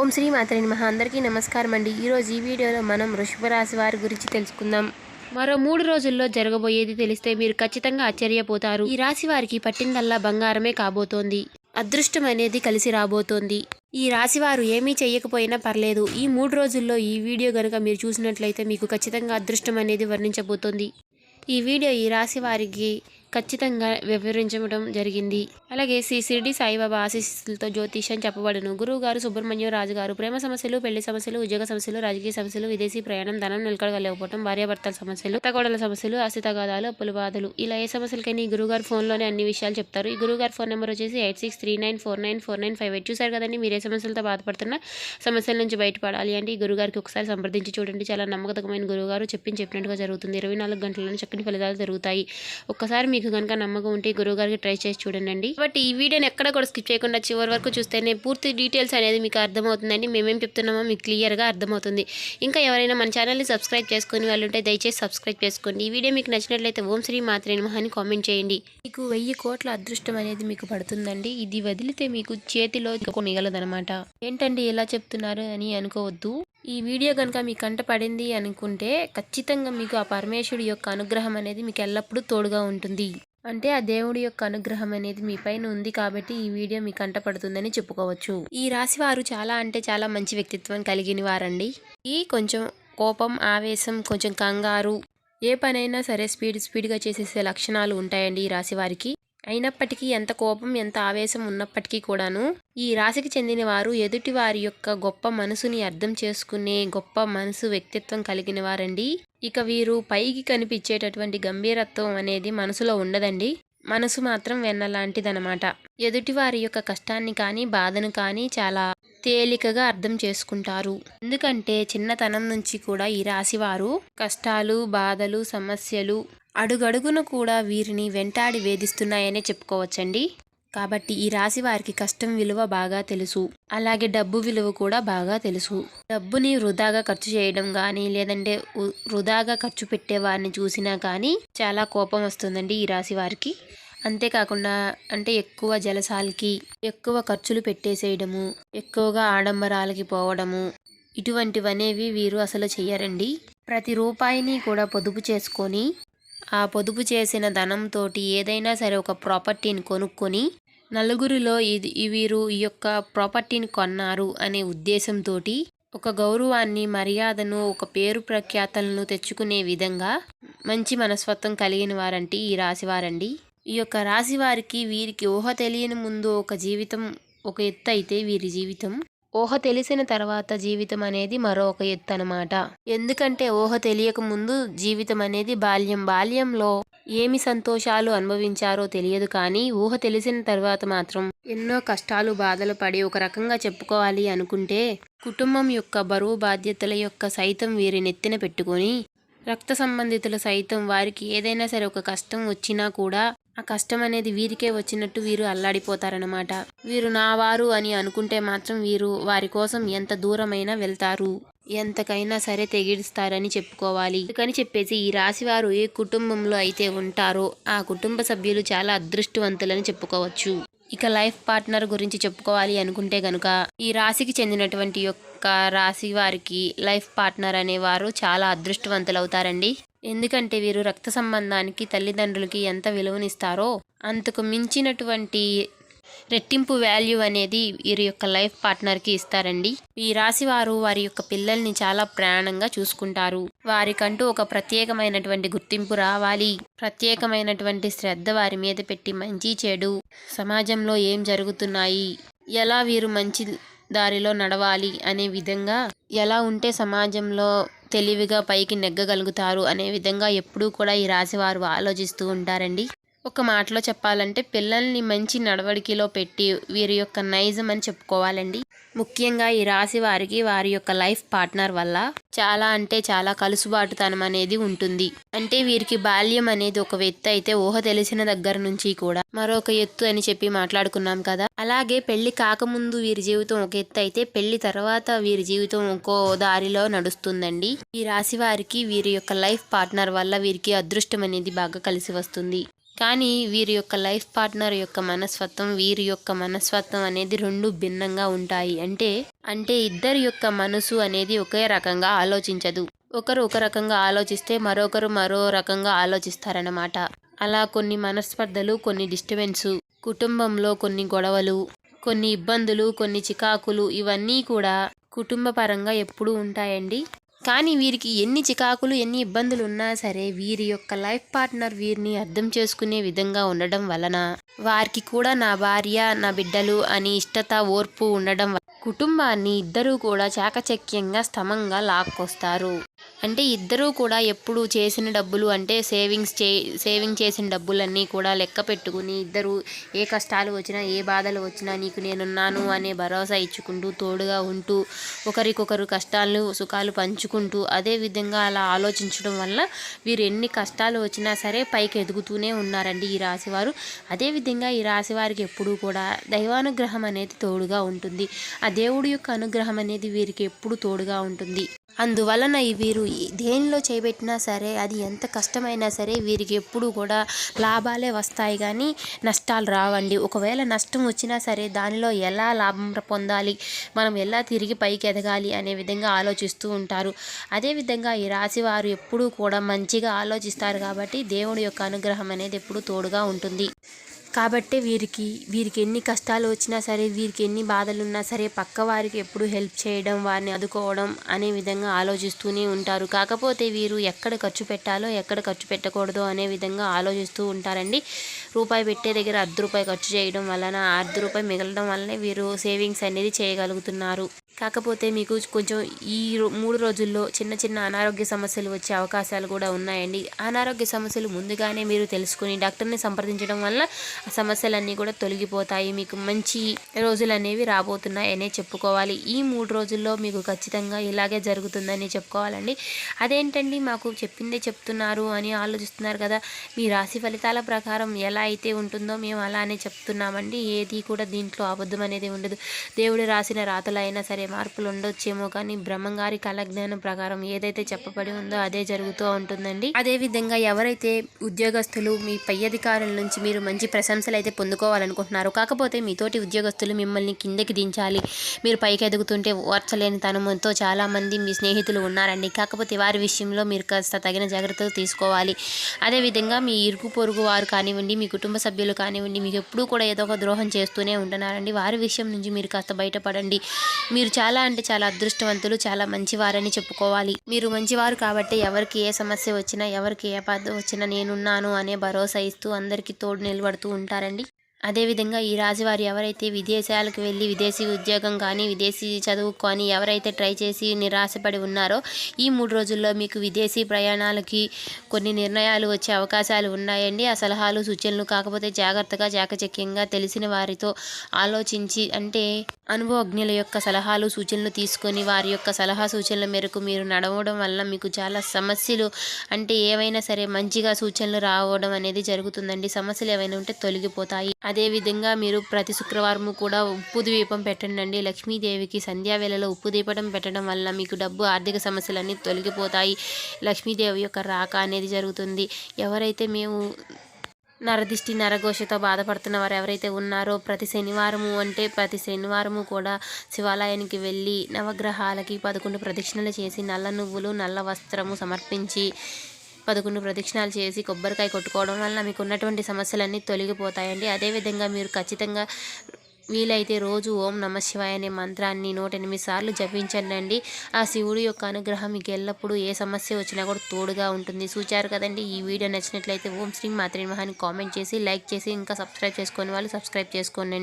ఓం శ్రీ మాతరిని మహా అందరికీ నమస్కారం అండి. ఈరోజు ఈ వీడియోలో మనం వృషభ రాశి వారి గురించి తెలుసుకుందాం. మరో మూడు రోజుల్లో జరగబోయేది తెలిస్తే మీరు ఖచ్చితంగా ఆశ్చర్యపోతారు. ఈ రాశి వారికి పట్టిందల్లా బంగారమే కాబోతోంది. అదృష్టం అనేది కలిసి రాబోతోంది. ఈ రాశివారు ఏమీ చేయకపోయినా పర్లేదు. ఈ మూడు రోజుల్లో ఈ వీడియో గనుక మీరు చూసినట్లయితే మీకు ఖచ్చితంగా అదృష్టం అనేది వర్ణించబోతోంది. ఈ వీడియో ఈ రాశి వారికి ఖచ్చితంగా వివరించడం జరిగింది. అలాగే శ్రీ షిరిడి సాయిబాబా ఆశీస్సులతో జ్యోతిష్యం చెప్పబడును. గురువు గారు సుబ్రహ్మణ్యం రాజు గారు ప్రేమ సమస్యలు పెళ్ళి సమస్యలు ఉద్యోగ సమస్యలు రాజకీయ సమస్యలు విదేశీ ప్రయాణం ధనం నిలకడగలేకపోవడం భార్యాభర్తల సమస్యలు తగోడల సమస్యలు ఆస్తితగాదాలు అప్పుల బాధలు. ఇలా ఏ సమస్యలకైనా ఈ గురుగారు ఫోన్లోనే అన్ని విషయాలు చెప్తారు. ఈ గురుగారు ఫోన్ నెంబర్ వచ్చేసి eight six three nine four nine four nine five eight. చూసారు కదండి మీరే సమస్యలతో బాధపడుతున్న సమస్యల నుంచి బయటపడాలి అంటే ఈ గురుగారికి ఒకసారి సంప్రదించి చూడండి. చాలా నమ్మకమైన గురుగారు చెప్పిన చెప్పినట్టుగా జరుగుతుంది. ఇరవై నాలుగు గంటలను చక్కని ఫలితాలు జరుగుతాయి. ఒక్కసారి మీకు కనుక నమ్మకం ఉంటే గురువుగారికి ట్రై చేసి చూడండి బట్ ఈ వీడియోని ఎక్కడ కూడా స్కిప్ చేయకుండా చివరి వరకు చూస్తేనే పూర్తి డీటెయిల్స్ అనేది మీకు అర్థమవుతుందండి. మేమేం చెప్తున్నామో మీకు క్లియర్గా అర్థమవుతుంది. ఇంకా ఎవరైనా మన ఛానల్ని సబ్స్క్రైబ్ చేసుకుని వాళ్ళు ఉంటే దయచేసి సబ్స్క్రైబ్ చేసుకోండి. ఈ వీడియో మీకు నచ్చినట్లయితే ఓం శ్రీ మాత్రే మహాని కామెంట్ చేయండి. మీకు వెయ్యి కోట్ల అదృష్టం అనేది మీకు పడుతుందండి. ఇది వదిలితే మీకు చేతిలో మిగలదనమాట ఏంటండి ఎలా చెప్తున్నారు అని అనుకోవద్దు. ఈ వీడియో కనుక మీ కంట పడింది అనుకుంటే ఖచ్చితంగా మీకు ఆ పరమేశ్వరుడి యొక్క అనుగ్రహం అనేది మీకు ఎల్లప్పుడూ తోడుగా ఉంటుంది. అంటే ఆ దేవుడి యొక్క అనుగ్రహం అనేది మీ పైన ఉంది కాబట్టి ఈ వీడియో మీ కంట పడుతుందని చెప్పుకోవచ్చు. ఈ రాశి వారు చాలా అంటే చాలా మంచి వ్యక్తిత్వం కలిగిన వారండి. ఈ కొంచెం కోపం ఆవేశం కొంచెం కంగారు ఏ పనైనా సరే స్పీడ్ స్పీడ్గా చేసేసే లక్షణాలు ఉంటాయండి ఈ రాశి వారికి. అయినప్పటికీ ఎంత కోపం ఎంత ఆవేశం ఉన్నప్పటికీ కూడాను ఈ రాశికి చెందిన వారు ఎదుటి వారి యొక్క గొప్ప మనసుని అర్థం చేసుకునే గొప్ప మనసు వ్యక్తిత్వం కలిగిన వారండి. ఇక వీరు పైకి కనిపించేటటువంటి గంభీరత్వం అనేది మనసులో ఉండదండి. మనసు మాత్రం వెన్నలాంటిదనమాట ఎదుటి వారి యొక్క కష్టాన్ని కానీ బాధను కానీ చాలా తేలికగా అర్థం చేసుకుంటారు. ఎందుకంటే చిన్నతనం నుంచి కూడా ఈ రాశివారు కష్టాలు బాధలు సమస్యలు అడుగడుగున కూడా వీరిని వెంటాడి వేధిస్తున్నాయనే చెప్పుకోవచ్చండి. కాబట్టి ఈ రాశి వారికి కష్టం విలువ బాగా తెలుసు. అలాగే డబ్బు విలువ కూడా బాగా తెలుసు. డబ్బుని వృధాగా ఖర్చు చేయడం కానీ లేదంటే వృధాగా ఖర్చు పెట్టే వారిని చూసినా కానీ చాలా కోపం వస్తుందండి ఈ రాశి వారికి. అంతేకాకుండా అంటే ఎక్కువ జలసాలకి ఎక్కువ ఖర్చులు పెట్టేసేయడము ఎక్కువగా ఆడంబరాలకి పోవడము ఇటువంటివనేవి వీరు అసలు చేయరండి ప్రతి రూపాయిని కూడా పొదుపు చేసుకొని ఆ పొదుపు చేసిన ధనంతో ఏదైనా సరే ఒక ప్రాపర్టీని కొనుక్కొని నలుగురిలో ఇది వీరు ఈ యొక్క ప్రాపర్టీని కొన్నారు అనే ఉద్దేశంతో ఒక గౌరవాన్ని మర్యాదను ఒక పేరు ప్రఖ్యాతలను తెచ్చుకునే విధంగా మంచి మనస్వత్వం కలిగిన వారంటే ఈ రాశివారండి. ఈ యొక్క రాశి వారికి వీరికి ఊహ తెలియని ముందు ఒక జీవితం ఒక ఎత్తు అయితే వీరి జీవితం. ఊహ తెలిసిన తర్వాత జీవితం అనేది మరో ఒక ఎత్తు అనమాట ఎందుకంటే ఊహ తెలియక ముందు జీవితం అనేది బాల్యం. బాల్యంలో ఏమి సంతోషాలు అనుభవించారో తెలియదు కానీ ఊహ తెలిసిన తర్వాత మాత్రం ఎన్నో కష్టాలు బాధలు పడి ఒక రకంగా చెప్పుకోవాలి అనుకుంటే కుటుంబం యొక్క బరువు బాధ్యతల యొక్క సైతం వీరి నెత్తిన పెట్టుకొని రక్త సంబంధితులు సైతం వారికి ఏదైనా సరే ఒక కష్టం వచ్చినా కూడా ఆ కష్టం అనేది వీరికే వచ్చినట్టు వీరు అల్లాడిపోతారనమాట వీరు నా వారు అని అనుకుంటే మాత్రం వీరు వారి కోసం ఎంత దూరమైనా వెళ్తారు. ఎంతకైనా సరే తెగిడిస్తారని చెప్పుకోవాలి. అందుకని చెప్పేసి ఈ రాశి వారు ఏ కుటుంబంలో అయితే ఉంటారో ఆ కుటుంబ సభ్యులు చాలా అదృష్టవంతులని చెప్పుకోవచ్చు. ఇక లైఫ్ పార్ట్నర్ గురించి చెప్పుకోవాలి అనుకుంటే గనుక ఈ రాశికి చెందినటువంటి యొక్క రాశి వారికి లైఫ్ పార్ట్నర్ అనేవారు చాలా అదృష్టవంతులు అవుతారండి ఎందుకంటే వీరు రక్త సంబంధానికి తల్లిదండ్రులకి ఎంత విలువనిస్తారో అంతకు మించినటువంటి రెట్టింపు వాల్యూ అనేది వీరి యొక్క లైఫ్ పార్ట్నర్కి ఇస్తారండి. ఈ రాశి వారు వారి యొక్క పిల్లల్ని చాలా ప్రాణంగా చూసుకుంటారు. వారికంటూ ఒక ప్రత్యేకమైనటువంటి గుర్తింపు రావాలి. ప్రత్యేకమైనటువంటి శ్రద్ధ వారి మీద పెట్టి మంచి చెడు సమాజంలో ఏం జరుగుతున్నాయి ఎలా వీరు మంచి దారిలో నడవాలి అనే విధంగా ఎలా ఉంటే సమాజంలో తెలివిగా పైకి నెగ్గగలుగుతారు అనే విధంగా ఎప్పుడూ కూడా ఈ రాశివారు ఆలోచిస్తూ ఉంటారండి. ఒక మాటలో చెప్పాలంటే పిల్లల్ని మంచి నడవడికలో పెట్టి వీరి యొక్క నైజం అని చెప్పుకోవాలండి. ముఖ్యంగా ఈ రాశి వారికి వారి యొక్క లైఫ్ పార్ట్నర్ వల్ల చాలా అంటే చాలా కలుసుబాటుతనం అనేది ఉంటుంది. అంటే వీరికి బాల్యం అనేది ఒక ఎత్తు అయితే ఊహ తెలిసిన దగ్గర నుంచి కూడా మరొక ఎత్తు అని చెప్పి మాట్లాడుకున్నాం కదా. అలాగే పెళ్ళి కాకముందు వీరి జీవితం ఒక ఎత్తు అయితే పెళ్ళి తర్వాత వీరి జీవితం ఇంకో దారిలో నడుస్తుందండి. ఈ రాశి వారికి వీరి యొక్క లైఫ్ పార్ట్నర్ వల్ల వీరికి అదృష్టం అనేది బాగా కలిసి వస్తుంది. కానీ వీరి యొక్క లైఫ్ పార్ట్నర్ యొక్క మనస్తత్వం వీరి యొక్క మనస్తత్వం అనేది రెండు భిన్నంగా ఉంటాయి. అంటే అంటే ఇద్దరి యొక్క మనసు అనేది ఒకే రకంగా ఆలోచించదు. ఒకరు ఒక రకంగా ఆలోచిస్తే మరొకరు మరో రకంగా ఆలోచిస్తారన్నమాట. అలా కొన్ని మనస్పర్ధలు కొన్ని డిస్టర్బెన్స్ కుటుంబంలో కొన్ని గొడవలు కొన్ని ఇబ్బందులు కొన్ని చికాకులు ఇవన్నీ కూడా కుటుంబ పరంగా ఎప్పుడూ ఉంటాయండి. కానీ వీరికి ఎన్ని చికాకులు ఎన్ని ఇబ్బందులు ఉన్నా సరే వీరి యొక్క లైఫ్ పార్ట్నర్ వీరిని అర్థం చేసుకునే విధంగా ఉండడం వలన వారికి కూడా నా భార్య నా బిడ్డలు అని ఇష్టత ఓర్పు ఉండడం వల్ల కుటుంబాన్ని ఇద్దరూ కూడా చాకచక్యంగా స్తమంగా లాక్కొస్తారు. అంటే ఇద్దరూ కూడా ఎప్పుడు చేసిన డబ్బులు అంటే సేవింగ్స్ చే సేవింగ్ చేసిన డబ్బులన్నీ కూడా లెక్క పెట్టుకుని ఇద్దరు ఏ కష్టాలు వచ్చినా ఏ బాధలు వచ్చినా నీకు నేనున్నాను అనే భరోసా ఇచ్చుకుంటూ తోడుగా ఉంటూ ఒకరికొకరు కష్టాలు సుఖాలు పంచుకుంటూ అదే విధంగా అలా ఆలోచించడం వల్ల వీరు ఎన్ని కష్టాలు వచ్చినా సరే పైకి ఎదుగుతూనే ఉన్నారండి ఈ రాశివారు. అదేవిధంగా ఈ రాశి వారికి ఎప్పుడూ కూడా దైవానుగ్రహం అనేది తోడుగా ఉంటుంది. ఆ దేవుడి యొక్క అనుగ్రహం అనేది వీరికి ఎప్పుడు తోడుగా ఉంటుంది. అందువలన వీరు దేనిలో చేపెట్టినా సరే అది ఎంత కష్టమైనా సరే వీరికి ఎప్పుడు కూడా లాభాలే వస్తాయి కానీ నష్టాలు రావండి. ఒకవేళ నష్టం వచ్చినా సరే దానిలో ఎలా లాభం పొందాలి మనం ఎలా తిరిగి పైకి ఎదగాలి అనే విధంగా ఆలోచిస్తూ ఉంటారు. అదేవిధంగా ఈ రాశి వారు ఎప్పుడూ కూడా మంచిగా ఆలోచిస్తారు కాబట్టి దేవుడి యొక్క అనుగ్రహం అనేది ఎప్పుడూ తోడుగా ఉంటుంది. కాబట్టి వీరికి వీరికి ఎన్ని కష్టాలు వచ్చినా సరే వీరికి ఎన్ని బాధలు ఉన్నా సరే పక్క వారికి ఎప్పుడు హెల్ప్ చేయడం వారిని ఆదుకోవడం అనే విధంగా ఆలోచిస్తూనే ఉంటారు. కాకపోతే వీరు ఎక్కడ ఖర్చు పెట్టాలో ఎక్కడ ఖర్చు పెట్టకూడదో అనే విధంగా ఆలోచిస్తూ ఉంటారండి. రూపాయి పెట్టే దగ్గర అర్ధ రూపాయి ఖర్చు చేయడం వలన అర్ధ రూపాయి మిగలడం వల్లనే వీరు సేవింగ్స్ అనేది చేయగలుగుతున్నారు. కాకపోతే మీకు కొంచెం ఈ రో- మూడు రోజుల్లో చిన్న చిన్న అనారోగ్య సమస్యలు వచ్చే అవకాశాలు కూడా ఉన్నాయండి. అనారోగ్య సమస్యలు ముందుగానే మీరు తెలుసుకుని డాక్టర్ని సంప్రదించడం వల్ల ఆ సమస్యలన్నీ కూడా తొలగిపోతాయి. మీకు మంచి రోజులు అనేవి రాబోతున్నాయనే చెప్పుకోవాలి. ఈ మూడు రోజుల్లో మీకు ఖచ్చితంగా ఇలాగే జరుగుతుందని చెప్పుకోవాలండి. అదేంటండి మాకు చెప్పిందే చెప్తున్నారు అని ఆలోచిస్తున్నారు కదా మీ రాశి ఫలితాల ప్రకారం ఎలా అయితే ఉంటుందో మేము అలానే చెప్తున్నామండి. ఏది కూడా దీంట్లో అబద్ధం అనేది ఉండదు. దేవుడు రాసిన రాతలు అయినా సరే మార్పులు ఉండొచ్చేమో కానీ బ్రహ్మంగారి కళజ్ఞానం ప్రకారం ఏదైతే చెప్పబడి ఉందో అదే జరుగుతూ ఉంటుందండి. అదే విధంగా ఎవరైతే ఉద్యోగస్తులు మీ పై అధికారుల నుంచి మీరు మంచి ప్రశంసలు అయితే పొందుకోవాలనుకుంటున్నారు కాకపోతే మీతోటి ఉద్యోగస్తులు మిమ్మల్ని కిందకి దించాలి. మీరు పైకి ఎదుగుతుంటే ఓర్చలేని తనముతో చాలామంది మీ స్నేహితులు ఉన్నారండి. కాకపోతే వారి విషయంలో మీరు కాస్త తగిన జాగ్రత్తలు తీసుకోవాలి. అదేవిధంగా మీ ఇరుగు పొరుగు వారు కానివ్వండి మీ కుటుంబ సభ్యులు కానివ్వండి మీకు ఎప్పుడూ కూడా ఏదో ఒక ద్రోహం చేస్తూనే ఉంటున్నారండి. వారి విషయం నుంచి మీరు కాస్త బయటపడండి. మీరు చాలా అంటే చాలా అదృష్టవంతులు చాలా మంచివారని చెప్పుకోవాలి. మీరు మంచివారు కాబట్టి ఎవరికి ఏ సమస్య వచ్చినా ఎవరికి ఏ బాధ వచ్చినా నేనున్నాను అనే భరోసా ఇస్తూ అందరికీ తోడు నిలబడుతూ ఉంటారండి. అదేవిధంగా ఈ రాజువారు ఎవరైతే విదేశాలకు వెళ్ళి విదేశీ ఉద్యోగం కానీ విదేశీ చదువు కానీ ఎవరైతే ట్రై చేసి నిరాశపడి ఉన్నారో ఈ మూడు రోజుల్లో మీకు విదేశీ ప్రయాణాలకి కొన్ని నిర్ణయాలు వచ్చే అవకాశాలు ఉన్నాయండి. ఆ సలహాలు సూచనలు కాకపోతే జాగ్రత్తగా చాకచక్యంగా తెలిసిన వారితో ఆలోచించి అంటే అనుభవజ్ఞుల యొక్క సలహాలు సూచనలు తీసుకొని వారి యొక్క సలహా సూచనల మేరకు మీరు నడవడం వల్ల మీకు చాలా సమస్యలు అంటే ఏవైనా సరే మంచిగా సూచనలు రావడం అనేది జరుగుతుందండి. సమస్యలు ఏవైనా ఉంటే తొలగిపోతాయి. అదేవిధంగా మీరు ప్రతి శుక్రవారం కూడా ఉప్పు దీపం పెట్టండి లక్ష్మీదేవికి సంధ్యావేళలో ఉప్పు దీపం పెట్టడం వల్ల మీకు డబ్బు ఆర్థిక సమస్యలన్నీ తొలగిపోతాయి. లక్ష్మీదేవి యొక్క రాక అనేది జరుగుతుంది. ఎవరైతే మేము నరదిష్టి నరఘోషతో బాధపడుతున్న వారు ఎవరైతే ఉన్నారో ప్రతి శనివారము అంటే ప్రతి శనివారము కూడా శివాలయానికి వెళ్ళి నవగ్రహాలకి పదకొండు ప్రదక్షిణలు చేసి నల్ల నువ్వులు నల్ల వస్త్రము సమర్పించి పదకొండు ప్రదక్షిణాలు చేసి కొబ్బరికాయ కొట్టుకోవడం వలన మీకు ఉన్నటువంటి సమస్యలన్నీ తొలగిపోతాయండి. అదేవిధంగా మీరు ఖచ్చితంగా వీలైతే రోజు ఓం నమ శివాయ అనే మంత్రాన్ని నూట ఎనిమిది సార్లు జపించండి ఆ శివుడి యొక్క అనుగ్రహం మీకు ఎల్లప్పుడూ ఏ సమస్య వచ్చినా కూడా తోడుగా ఉంటుంది. చూచారు కదండి ఈ వీడియో నచ్చినట్లయితే ఓం శ్రీ మాత్రే మహాన్ని కామెంట్ చేసి లైక్ చేసి ఇంకా సబ్స్క్రైబ్ చేసుకుని వాళ్ళు సబ్స్క్రైబ్ చేసుకోండి